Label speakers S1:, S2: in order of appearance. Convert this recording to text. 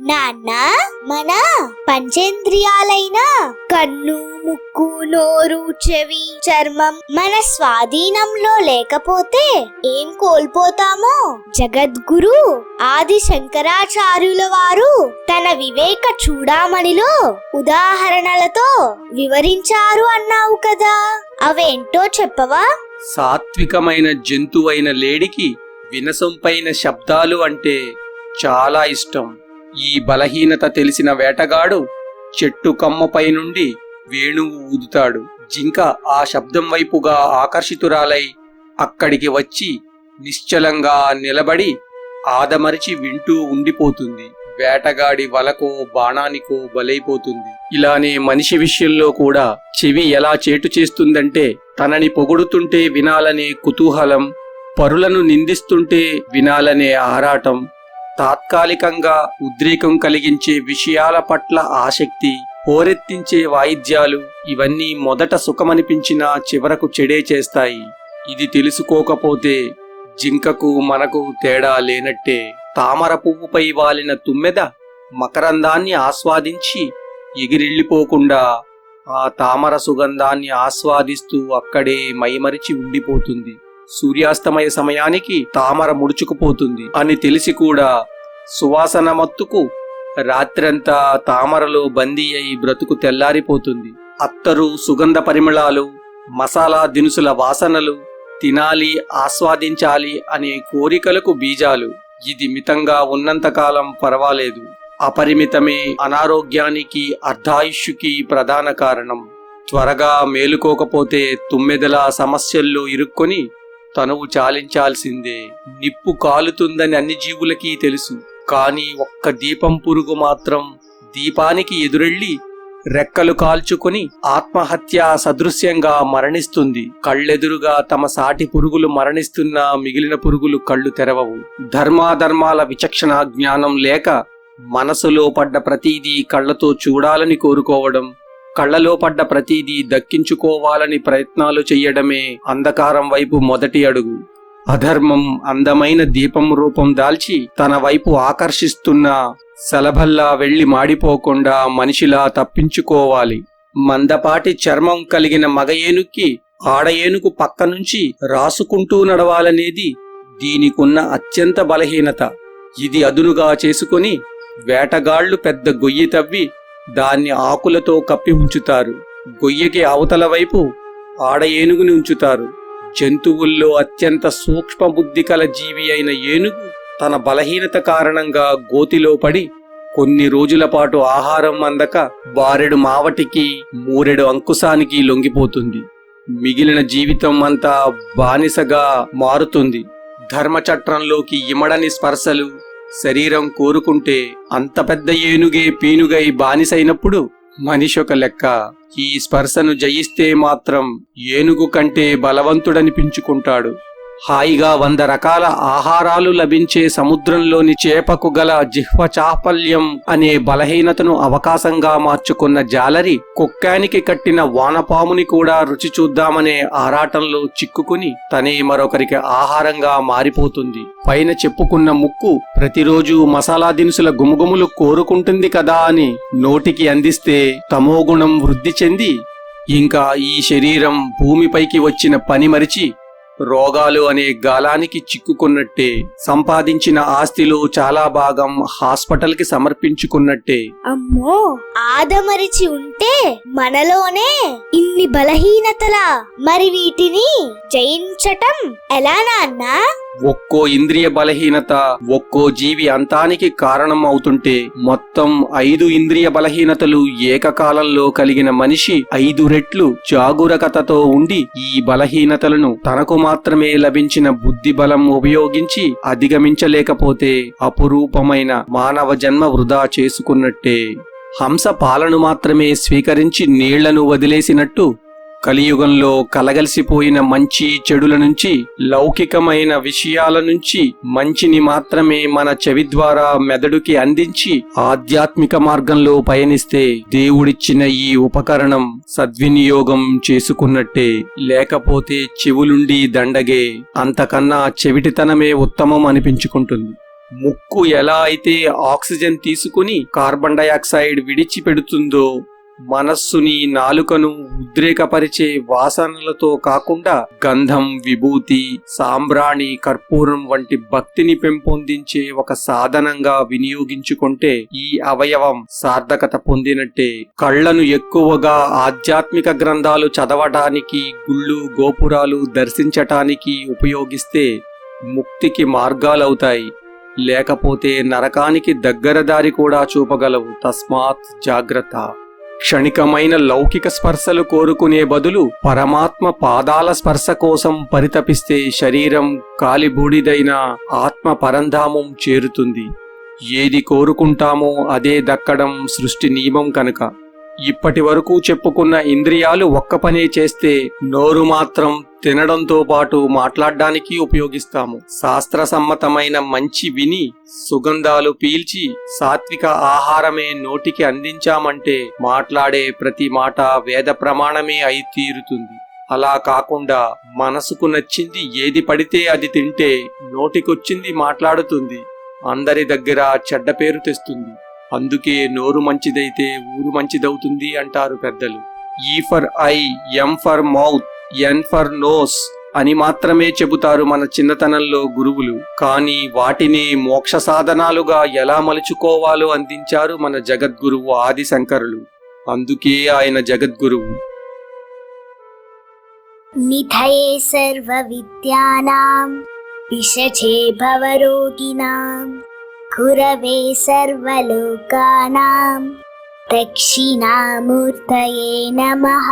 S1: నాన్న మన పంచేంద్రియాలైన కన్ను ముక్కు నోరు చెవి చర్మం మన స్వాధీనంలో లేకపోతే ఏం కోల్పోతామో? జగద్గురు ఆది శంకరాచార్యుల వారు తన వివేక చూడామణిలో ఉదాహరణలతో వివరించారు అన్నావు కదా. అవేంటో చెప్పవా?
S2: సాత్వికమైన జంతువైన లేడికి వినసొంపైన శబ్దాలు అంటే చాలా ఇష్టం. ఈ బలహీనత తెలిసిన వేటగాడు చెట్టు కమ్మపై నుండి వేణువు ఊదుతాడు. జింక ఆ శబ్దం వైపుగా ఆకర్షితురాలై అక్కడికి వచ్చి నిశ్చలంగా నిలబడి ఆదమరిచి వింటూ ఉండిపోతుంది. వేటగాడి వలకో బాణానికో బలైపోతుంది. ఇలానే మనిషి విషయంలో కూడా చెవి ఎలా చేటు చేస్తుందంటే తనని పొగుడుతుంటే వినాలనే కుతూహలం పరులను నిందిస్తుంటే వినాలనే ఆరాటం తాత్కాలికంగా ఉద్రేకం కలిగించే విషయాల పట్ల ఆసక్తి హోరెత్తించే వాయిద్యాలు ఇవన్నీ మొదట సుఖమనిపించినా చివరకు చెడే చేస్తాయి. ఇది తెలుసుకోకపోతే జింకకు మనకు తేడా లేనట్టే. తామర పువ్వుపై వాలిన తుమ్మెద మకరందాన్ని ఆస్వాదించి ఎగిరిళ్ళిపోకుండా ఆ తామర సుగంధాన్ని ఆస్వాదిస్తూ అక్కడే మైమరిచి ఉండిపోతుంది. సూర్యాస్తమయ సమయానికి తామర ముడుచుకుపోతుంది అని తెలిసి కూడా సువాసన మత్తుకు రాత్రంతా తామరలో బందీ అయి బ్రతుకు తెల్లారిపోతుంది. అత్తరు సుగంధ పరిమళాలు మసాలా దినుసుల వాసనలు తినాలి ఆస్వాదించాలి అనే కోరికలకు బీజాలు. ఇది మితంగా ఉన్నంతకాలం పర్వాలేదు. అపరిమితమే అనారోగ్యానికి అర్ధాయుష్యుకి ప్రధాన కారణం. త్వరగా మేలుకోకపోతే తుమ్మెదల సమస్యల్లో ఇరుక్కొని తనువు చాలించాల్సిందే. నిప్పు కాలుతుందని అన్ని జీవులకి తెలుసు. కానీ ఒక్క దీపం పురుగు మాత్రం దీపానికి ఎదురెళ్ళి రెక్కలు కాల్చుకొని ఆత్మహత్య సదృశ్యంగా మరణిస్తుంది. కళ్ళెదురుగా తమ సాటి పురుగులు మరణిస్తున్నా మిగిలిన పురుగులు కళ్ళు తెరవవు. ధర్మాధర్మాల విచక్షణ జ్ఞానం లేక మనసులో పడ్డ ప్రతీదీ కళ్ళతో చూడాలని కోరుకోవడం కళ్ళలో పడ్డ ప్రతీదీ దక్కించుకోవాలని ప్రయత్నాలు చెయ్యడమే అంధకారం వైపు మొదటి అడుగు. అధర్మం అందమైన దీపం రూపం దాల్చి తన వైపు ఆకర్షిస్తున్న సలభల్లా వెళ్ళి మాడిపోకుండా మనిషిలా తప్పించుకోవాలి. మందపాటి చర్మం కలిగిన మగ ఏనుక్కి ఆడ ఏనుగు పక్క నుంచి రాసుకుంటూ నడవాలనేది దీనికున్న అత్యంత బలహీనత. ఇది అదునుగా చేసుకొని వేటగాళ్ళు పెద్ద గొయ్యి తవ్వి దాన్ని ఆకులతో కప్పి ఉంచుతారు. గొయ్యకి అవతల వైపు ఆడ ఏనుగుని ఉంచుతారు. జంతువుల్లో అత్యంత సూక్ష్మ బుద్ధి కల జీవి అయిన ఏనుగు తన బలహీనత కారణంగా గోతిలో పడి కొన్ని రోజుల పాటు ఆహారం అందక బారెడు మావటికి మూరెడు అంకుశానికి లొంగిపోతుంది. మిగిలిన జీవితం అంతా బానిసగా మారుతుంది. ధర్మచట్రంలోకి ఇమడని స్పర్శలు శరీరం కోరుకుంటే అంత పెద్ద ఏనుగే పీనుగై బానిసైనప్పుడు మనిషి ఒక లెక్క. ఈ స్పర్శను జయిస్తే మాత్రం ఏనుగు కంటే బలవంతుడనిపించుకుంటాడు. హాయిగా వంద రకాల ఆహారాలు లభించే సముద్రంలోని చేపకు గల జిహ్వ చాపల్యం అనే బలహీనతను అవకాశంగా మార్చుకున్న జాలరి కుక్కానికి కట్టిన వానపాముని కూడా రుచి చూద్దామనే ఆరాటంలో చిక్కుకుని తనే మరొకరికి ఆహారంగా మారిపోతుంది. పైన చెప్పుకున్న ముక్కు ప్రతిరోజు మసాలా దినుసుల గుమగుములు కోరుకుంటుంది కదా అని నోటికి అందిస్తే తమోగుణం వృద్ధి చెంది ఇంకా ఈ శరీరం భూమిపైకి వచ్చిన పని మరిచి రోగాలు అనే గాలానికి చిక్కుకున్నట్టే సంపాదించిన ఆస్తిలో చాలా భాగం హాస్పిటల్కి సమర్పించుకున్నట్టే.
S1: అమ్మో! ఆదమరిచి ఉంటే మనలోనే ఇన్ని బలహీనతలా మరి వీటిని జయించటం ఎలా నాన్నా?
S2: ఒక్కో ఇంద్రియ బలహీనత ఒక్కో జీవి అంతానికి కారణం అవుతుంటే మొత్తం ఐదు ఇంద్రియ బలహీనతలు ఏకకాలంలో కలిగిన మనిషి ఐదు రెట్లు జాగురకతతో ఉండి ఈ బలహీనతలను తనకు మాత్రమే లభించిన బుద్ధి బలం ఉపయోగించి అధిగమించలేకపోతే అపురూపమైన మానవ జన్మ వృధా చేసుకున్నట్టే. హంస పాలను మాత్రమే స్వీకరించి నీళ్ళను వదిలేసినట్టు కలియుగంలో కలగలిసిపోయిన మంచి చెడుల నుంచి లౌకికమైన విషయాల నుంచి మంచిని మాత్రమే మన చెవి ద్వారా మెదడుకి అందించి ఆధ్యాత్మిక మార్గంలో పయనిస్తే దేవుడిచ్చిన ఈ ఉపకరణం సద్వినియోగం చేసుకున్నట్టే. లేకపోతే చెవులుండి దండగే అంతకన్నా చెవిటితనమే ఉత్తమం అనిపించుకుంటుంది. ముక్కు ఎలా అయితే ఆక్సిజన్ తీసుకుని కార్బన్ డయాక్సైడ్ విడిచిపెడుతుందో మనస్సుని నాలుకను ఉద్రేకపరిచే వాసనలతో కాకుండా గంధం విభూతి సాంబ్రాణి కర్పూరం వంటి భక్తిని పెంపొందించే ఒక సాధనంగా వినియోగించుకుంటే ఈ అవయవం సార్థకత పొందినట్టే. కళ్ళను ఎక్కువగా ఆధ్యాత్మిక గ్రంథాలు చదవటానికి గుళ్ళు గోపురాలు దర్శించటానికి ఉపయోగిస్తే ముక్తికి మార్గాలవుతాయి. లేకపోతే నరకానికి దగ్గర దారి కూడా చూపగలవు. తస్మాత్ జాగ్రత్త. క్షణికమైన లౌకిక స్పర్శలు కోరుకునే బదులు పరమాత్మ పాదాల స్పర్శ కోసం పరితపిస్తే శరీరం కాలిబూడిదైన ఆత్మ పరంధామం చేరుతుంది. ఏది కోరుకుంటామో అదే దక్కడం సృష్టి నియమం కనుక. ఇప్పటి వరకు చెప్పుకున్న ఇంద్రియాలు ఒక్క పనే చేస్తే నోరు మాత్రం తినడంతో పాటు మాట్లాడడానికి ఉపయోగిస్తాము. శాస్త్ర సమ్మతమైన మంచి విని సుగంధాలు పీల్చి సాత్విక ఆహారమే నోటికి అందించామంటే మాట్లాడే ప్రతి మాట వేద ప్రమాణమే అయి తీరుతుంది. అలా కాకుండా మనసుకు నచ్చింది ఏది పడితే అది తింటే నోటికొచ్చింది మాట్లాడుతుంది. అందరి దగ్గర చెడ్డ పేరు తెస్తుంది. అందుకే నోరు మంచిదైతే ఊరు మంచిదవుతుంది అంటారు పెద్దలు. E for eye M for mouth N for nose అని మాత్రమే చెబుతారు మన చిన్నతనంలో గురువులు. కానీ వాటిని మోక్ష సాధనాలుగా ఎలా మలుచుకోవాలో అందించారు మన జగద్గురువు ఆదిశంకరులు. అందుకే ఆయన జగద్గురువు.
S1: నిధయే సర్వ విద్యానాం భవరోగినాం गुरवे सर्वलोकानां दक्षिणामूर्तये नमः